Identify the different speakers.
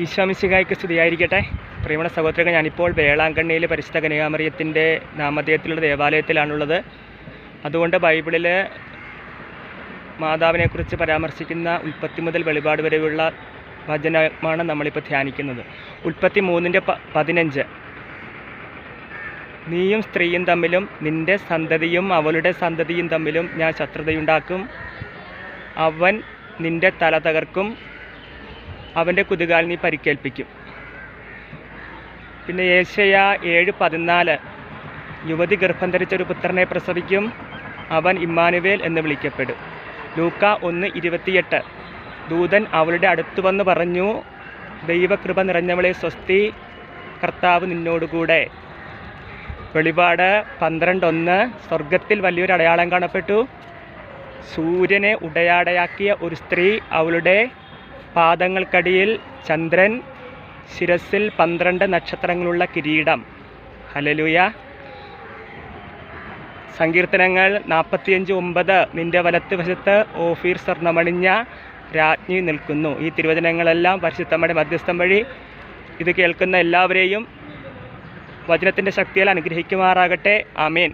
Speaker 1: ഈശോമിശിഹായ്ക്ക് സ്തുതിയായിരിക്കട്ടെ. പ്രിയമുള്ള സഹോദരങ്ങൾ ഞാനിപ്പോൾ വേളാങ്കണ്ണിയിലെ പരിശുദ്ധ കനികാമറിയത്തിന്റെ നാമധേയത്തിലുള്ള ദേവാലയത്തിലാണുള്ളത്. അതുകൊണ്ട് ബൈബിളിൽ മാതാവിനെക്കുറിച്ച് പരാമർശിക്കുന്ന ഉൽപ്പത്തി മുതൽ വെളിപാട് വരെയുള്ള വചനമാണ് നമ്മളിപ്പോൾ ധ്യാനിക്കുന്നത്. ഉൽപ്പത്തി മൂന്നിന്റെ പതിനഞ്ച്. നീയും സ്ത്രീയും തമ്മിലും നിന്റെ സന്തതിയും അവളുടെ സന്തതിയും തമ്മിലും ഞാൻ ശത്രുതയുണ്ടാക്കും. അവൻ നിന്റെ തല തകർക്കും. അവന്റെ കുതുകാൽ നീ പരിക്കേൽപ്പിക്കും. പിന്നെ ഏഷ്യ ഏഴ് പതിനാല്. യുവതി ഗർഭം ധരിച്ച ഒരു പുത്രനെ പ്രസവിക്കും. അവൻ ഇമ്മാനുവേൽ എന്ന് വിളിക്കപ്പെടും. ലൂക്ക ഒന്ന് ഇരുപത്തിയെട്ട്. ദൂതൻ അവളുടെ അടുത്തു വന്ന് പറഞ്ഞു ദൈവകൃപ നിറഞ്ഞവളെ സ്വസ്തി കർത്താവ് നിന്നോടുകൂടെ. വെളിപാട് പന്ത്രണ്ടൊന്ന്. സ്വർഗത്തിൽ വലിയൊരു അടയാളം കാണപ്പെട്ടു. സൂര്യനെ ഉടയാടയാക്കിയ ഒരു സ്ത്രീ അവളുടെ പാദങ്ങൾക്കടിയിൽ ചന്ദ്രൻ ശിരസിൽ പന്ത്രണ്ട് നക്ഷത്രങ്ങളുള്ള കിരീടം. ഹലലുയ സങ്കീർത്തനങ്ങൾ നാൽപ്പത്തിയഞ്ച് ഒമ്പത്. നിന്റെ വലത്ത് വശത്ത് ഓഫീർ സ്വർണമണിഞ്ഞ രാജ്ഞി നിൽക്കുന്നു. ഈ തിരുവചനങ്ങളെല്ലാം പരിശുദ്ധമ്മയുടെ മധ്യസ്ഥം വഴി ഇത് കേൾക്കുന്ന എല്ലാവരെയും വചനത്തിന്റെ ശക്തിയാൽ അനുഗ്രഹിക്കുമാറാകട്ടെ. ആമേൻ.